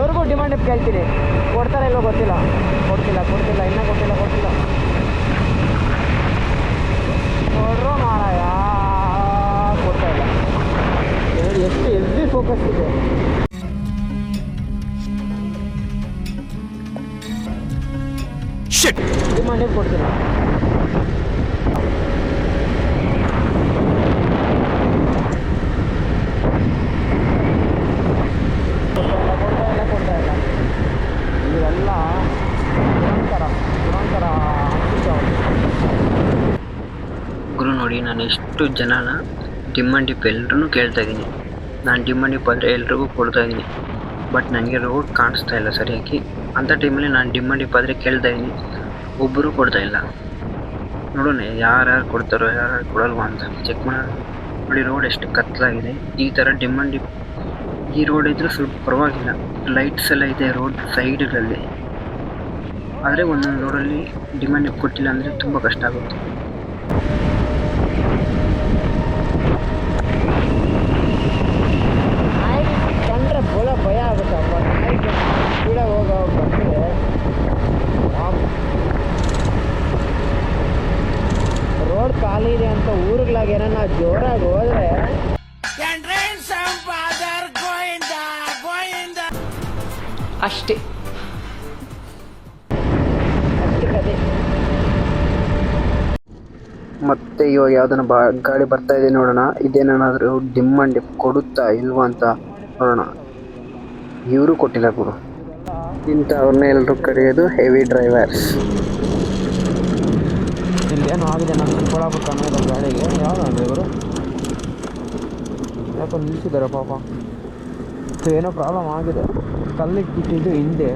ಇವ್ರಿಗೂ ಡಿಮಾಂಡ್ ಕೇಳ್ತೀನಿ. ಕೊಡ್ತಾರೆ ಇಲ್ಲೋ ಗೊತ್ತಿಲ್ಲ. ಕೊಡ್ತಿಲ್ಲ ಕೊಡ್ತಿಲ್ಲ ಇನ್ನೂ ಕೊಟ್ಟಿಲ್ಲ ಕೊಡ್ತಿಲ್ಲ. ನೋಡ್ರು ಮಾರಾಯ ಕೊಡ್ತಾ ಇಲ್ಲ. ಎಷ್ಟು ಎಲ್ಲಿ ಫೋಕಸ್ ಇದೆ. ಡಿಮಾಂಡಿಗೆ ಕೊಡ್ತೀನಿ ಕೊಡ್ತಾ ಇಲ್ಲ ಕೊಡ್ತಾ ಇಲ್ಲ ಇವೆಲ್ಲ ನಿರಂತರ ನಿರಂತರ ಹಂಚಿಕೆ ಗುರು ನೋಡಿ ಎಷ್ಟು ಜನನ ಡಿಮ್ಮನ್ ಡಿಪ್ ಎಲ್ಲರೂ ಕೇಳ್ತಾ ಇದ್ದೀನಿ. ನಾನು ಡಿಮ್ಮನ್ ಡಿಪ್ ಆದರೆ ಎಲ್ರಿಗೂ ಕೊಡ್ತಾ ಇದ್ದೀನಿ. ಬಟ್ ನನಗೆ ರೋಡ್ ಕಾಣಿಸ್ತಾ ಇಲ್ಲ ಸರಿಯಾಗಿ. ಅಂಥ ಟೈಮಲ್ಲಿ ನಾನು ಡಿಮ್ಮನ್ ಡಿಪ್ ಆದರೆ ಕೇಳ್ತಾ ಇದ್ದೀನಿ. ಒಬ್ಬರು ಕೊಡ್ತಾ ಇಲ್ಲ. ನೋಡೋಣ ಯಾರ್ಯಾರು ಕೊಡ್ತಾರೋ ಯಾರ್ಯಾರು ಕೊಡಲ್ವಾ ಅಂತ ಚೆಕ್ ಮಾಡೋಣ. ನೋಡಿ ರೋಡ್ ಎಷ್ಟು ಕತ್ತಲಾಗಿದೆ ಈ ಥರ ಡಿಮ್ಮನ್ ಡಿಪ್ ಈ ರೋಡ್ ಇದ್ರೂ ಸ್ವಲ್ಪ ಪರವಾಗಿಲ್ಲ. ಲೈಟ್ಸ್ ಎಲ್ಲ ಇದೆ ರೋಡ್ ಸೈಡ್ಗಳಲ್ಲಿ ಆದರೆ ಒಂದೊಂದು ರೋಡಲ್ಲಿ ಡಿಪ್ ಕೊಟ್ಟಿಲ್ಲ ಅಂದರೆ ತುಂಬ ಕಷ್ಟ ಆಗುತ್ತೆ ನಾಯಿ ಕಂಡ್ರೆ ಬೊಲ ಭಯ ಆಗುತ್ತಪ್ಪ ನಾಯಿ ಕೂಡ ಹೋಗೋ ಬಂದರೆ ರೋಡ್ ಖಾಲಿ ಇದೆ ಅಂತ ಏನನ್ನ ಜೋರಾಗಿ ಹೋದ್ರೆ ಅಷ್ಟೇ. ಮತ್ತೆ ಇವಾಗ ಯಾವ್ದನ್ನ ಬಾ ಗಾಡಿ ಬರ್ತಾ ಇದೆ ನೋಡೋಣ. ಇದೇನಾದ್ರೂ ಡಿಮ್ ಅಂಡ್ ಡಿಪ್ ಕೊಡುತ್ತಾ ಇಲ್ವಾ ಅಂತ ನೋಡೋಣ. ಇವರು ಕೊಟ್ಟಿಲ್ಲ ಗುರು ಇಂಥವ್ರನ್ನ ಎಲ್ಲರೂ ಕರೆಯೋದು ಹೆವಿ ಡ್ರೈವರ್ಸ್ ಇಲ್ಲೇನು ಆಗಿದೆ ನಾನು ಕೊಡಬೇಕು ಅನ್ನೋದು ಗಾಡಿಗೆ ಯಾವ್ದು ಡ್ರೈವರು ಯಾಕೋ ನಿಲ್ಲಿಸಿದ್ದಾರೆ ಪಾಪ. ಏನೋ ಪ್ರಾಬ್ಲಮ್ ಆಗಿದೆ. ಕಲ್ಲಿಗೆ ಬಿಟ್ಟಿದ್ದು ಹಿಂದೆ.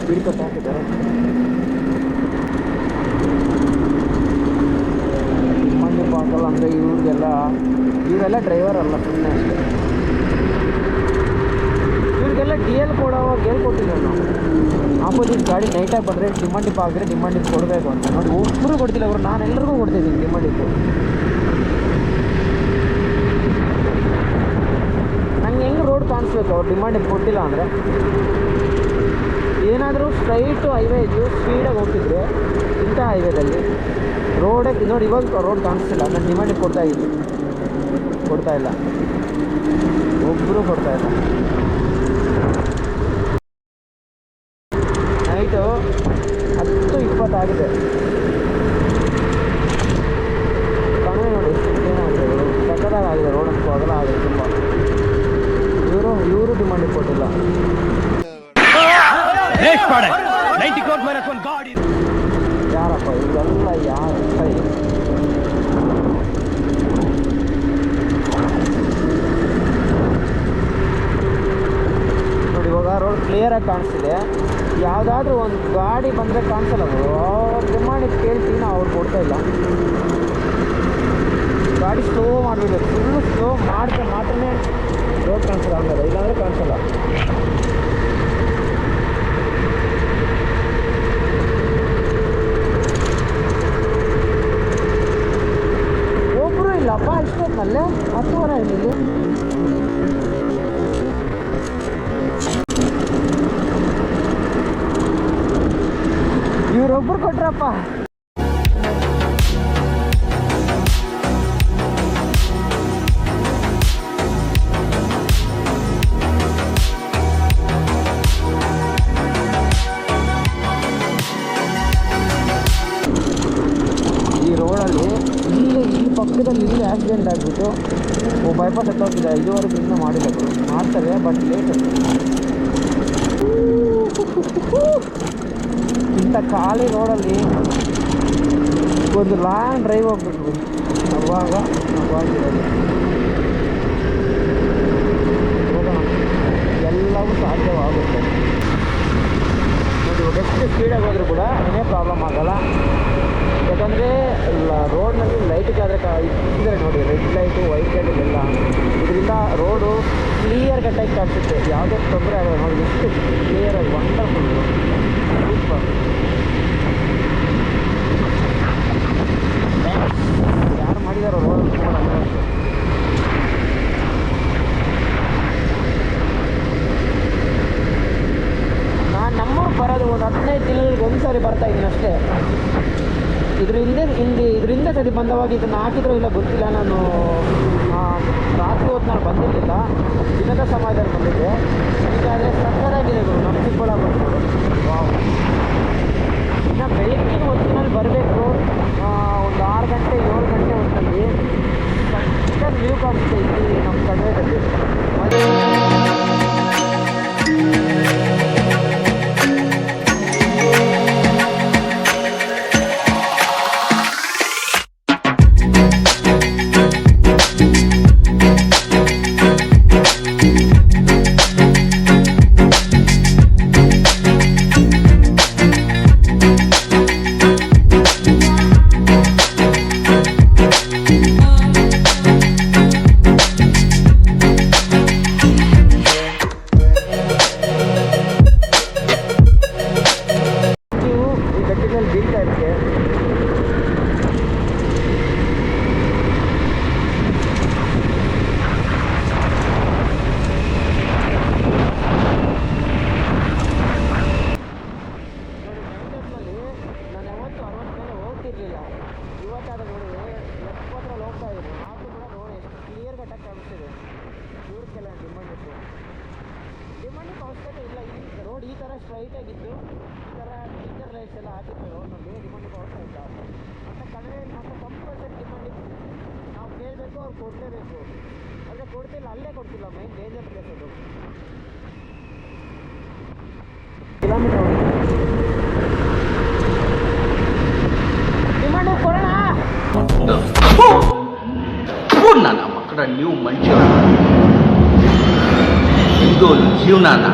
ಸ್ಪೀಡ್ ಕಟ್ ಹಾಕಿದ್ದಾರೆ. ಮಂಡಿ ಪಾಕಲ್ಲ ಅಂದರೆ ಇವ್ರಿಗೆಲ್ಲ ಇವರೆಲ್ಲ ಡ್ರೈವರ್ ಅಲ್ಲ ಸುಮ್ಮನೆ ಇವ್ರಿಗೆಲ್ಲ ಡಿ ಎಲ್ ಕೊಡೋವಾಗ ಗೇಲ್ ನಾವು ಆಪೋಸಿಟ್ ಗಾಡಿ ನೈಟಾಗಿ ಬಂದರೆ ಡಿಮಾಂಡ್ ಡಿಪ್ ಆಗಿದ್ರೆ ಡಿಮಾಂಡ್ ಕೊಡಬೇಕು ಅಂತ ನೋಡಿ. ಒಬ್ಬರು ಕೊಡ್ತಿಲ್ಲ ಅವರು ನಾನು ಎಲ್ಲರಿಗೂ ಕೊಡ್ತಿದ್ದೀನಿ ಡಿಮಾಂಡ್ ಡಿಪ್ಪು ನಂಗೆ ಹೆಂಗೆ ರೋಡ್ ಕಾಣಿಸ್ಬೇಕು? ಅವ್ರು ಡಿಮಾಂಡ್ ಡಿಪ್ ಕೊಟ್ಟಿಲ್ಲ ಅಂದರೆ. ಏನಾದರೂ ಸ್ಟ್ರೈಟು ಹೈವೇ ಇದ್ದು ಸ್ಪೀಡಾಗಿ ಹೋಗ್ತಿದ್ರೆ ಇಂಥ ಹೈವೇದಲ್ಲಿ ರೋಡೇ ನೋಡಿ, ಇವಾಗ ರೋಡ್ ಕಾಣಿಸ್ತಿಲ್ಲ. ನಾನು ಡಿಮಾಂಡ್ ಕೊಡ್ತಾ ಇದ್ದೀನಿ. ಕೊಡ್ತಾ ಇಲ್ಲ. ಒಬ್ಬರು ಕೊಡ್ತಾ ಇಲ್ಲ ನೈಟು ಹತ್ತು ಇಪ್ಪತ್ತಾಗಿದೆ ಕಡಿಮೆ ನೋಡಿ ಎಷ್ಟು ಏನಾಗಿದೆ ಇವರು ಸಕ್ಕದಾಗ ಆಗಿದೆ ರೋಡ್ ಅಂತೂ ಅಗಲ ಆಗಿದೆ ತುಂಬ ಇವರು ಮಾಡಿ ಕೊಟ್ಟಿಲ್ಲ. ಯಾರಪ್ಪ ಇವೆಲ್ಲ ಯಾರು? ನೋಡಿ ಇವಾಗ ರೋಡ್ ಕ್ಲಿಯರಾಗಿ ಕಾಣಿಸ್ತಿದೆ. ಯಾವುದಾದ್ರೂ ಒಂದು ಗಾಡಿ ಬಂದರೆ ಕಾಣಿಸಲ್ಲ ಅವ್ರು ಡಿಮಾಂಡ್ ಕೇಳ್ತೀನಿ ನಾವು ಅವ್ರು ಕೊಡ್ತಾ ಇಲ್ಲ. ಗಾಡಿ ಸ್ಲೋ ಮಾಡಬೇಕು. ಫುಲ್ ಸ್ಲೋ ಮಾಡಿದ್ರೆ ಮಾತ್ರನೇ ರೋಡ್ ಕಾಣಿಸಲ್ಲ ಆಮೇಲೆ ಇಲ್ಲಾಂದರೆ ಕಾಣಿಸಲ್ಲ ಒಬ್ಬರು ಇಲ್ಲಪ್ಪ ಇಷ್ಟೊತ್ತಲ್ಲೇ? ಹತ್ತುವರೆ ಇಲ್ಲಿ. ಇವರೊಬ್ಬರು ಕೊಟ್ರಪ್ಪ. ಆಕ್ಸಿಡೆಂಟ್ ಆಗಿಬಿಟ್ಟು ಬೈಪಾಸ್ ಹತ್ತೋಗಿದೆ ಇದುವರೆಗೂ ಇನ್ನೂ ಮಾಡಿಲ್ಲ ಮಾಡ್ತಾರೆ ಬಟ್ ಲೇಟ್ ಇಂಥ ಖಾಲಿ ರೋಡಲ್ಲಿ ಒಂದು ಲಾಂಗ್ ಡ್ರೈವ್ ಹೋಗ್ಬಿಟ್ಟು ಅವಾಗ ಅವಾಗ ಎಲ್ಲವೂ ಸಾಧ್ಯವಾಗುತ್ತೆ. ಎಷ್ಟು ಸ್ಪೀಡಾಗಿ ಹೋದರೂ ಕೂಡ ಏನೇ ಪ್ರಾಬ್ಲಮ್ ಆಗೋಲ್ಲ. ಯಾಕಂದರೆ ರೋಡ್ನಲ್ಲಿ ಲೈಟಿಗಾದರೆ ಕಾ, ಇಟ್ಟಿದ್ದಾರೆ ನೋಡಿ ರೆಡ್ ಲೈಟು ವೈಟ್ ಲೈಟ್ ಇದೆಲ್ಲ. ಇದರಿಂದ ರೋಡು ಕ್ಲಿಯರ್ ಕಟ್ಟಾಗಿ ಕಾಣಿಸುತ್ತೆ. ಯಾವುದೇ ತೊಂದರೆ ಆಗೋಲ್ಲ. ನೋಡಿ ಎಷ್ಟು ಕ್ಲಿಯರಾಗಿ ವಂಡರ್ಫುಲ್ ಸೂಪರ್ ಯಾರು ಮಾಡಿದಾರೋ ರೋಡ್ ಸಾರಿ ಬರ್ತಾ ಇದ್ದೀನಿ ಅಷ್ಟೇ. ಇದ್ರ ಹಿಂದೆ ಇದರಿಂದ ಸರಿ ಬಂದವಾಗ ಇದನ್ನು ಹಾಕಿದ್ರೋ ಇಲ್ಲ ಗೊತ್ತಿಲ್ಲ, ನಾನು ರಾತ್ರಿ ಹೊತ್ತು ನಾನು ಬಂದಿರಲಿಲ್ಲ. ದಿನದ ಸಮಯದಲ್ಲಿ ಬಂದಿದ್ದೆ ಅವಶ್ಯಕತೆ ಇಲ್ಲ. ರೋಡ್ ಈ ಥರ ಸ್ಟ್ರೈಟ್ ಆಗಿತ್ತು. ಈ ಥರ ಟೀಚರ್ ಲೈಟ್ಸ್ ಎಲ್ಲ ಹಾಕಿತ್ತು ರೋಡ್ನಲ್ಲಿ ಡಿಮಾಂಡಿಗೆ ಹೋಗ್ತಾ ಇಲ್ಲ. ಮತ್ತು ಕಡಿಮೆ ಮತ್ತು ನಾವು ಕೇಳಬೇಕು, ಅವ್ರು ಕೊಡಲೇಬೇಕು. ಆದರೆ ಕೊಡ್ತಿಲ್ಲ. ಅಲ್ಲೇ ಕೊಡ್ತಿಲ್ಲ. ಮೈನ್ ಡೇಂಜರ್ ಪ್ಲೇಸ್ ಅದು. ಕಿಲೋಮೀಟರ್ ಡಿಮಾಂಡ್ ಮಕ್ಕಳ ನೀವು ಮನುಷ್ಯ ಇದು ಜೀವನನ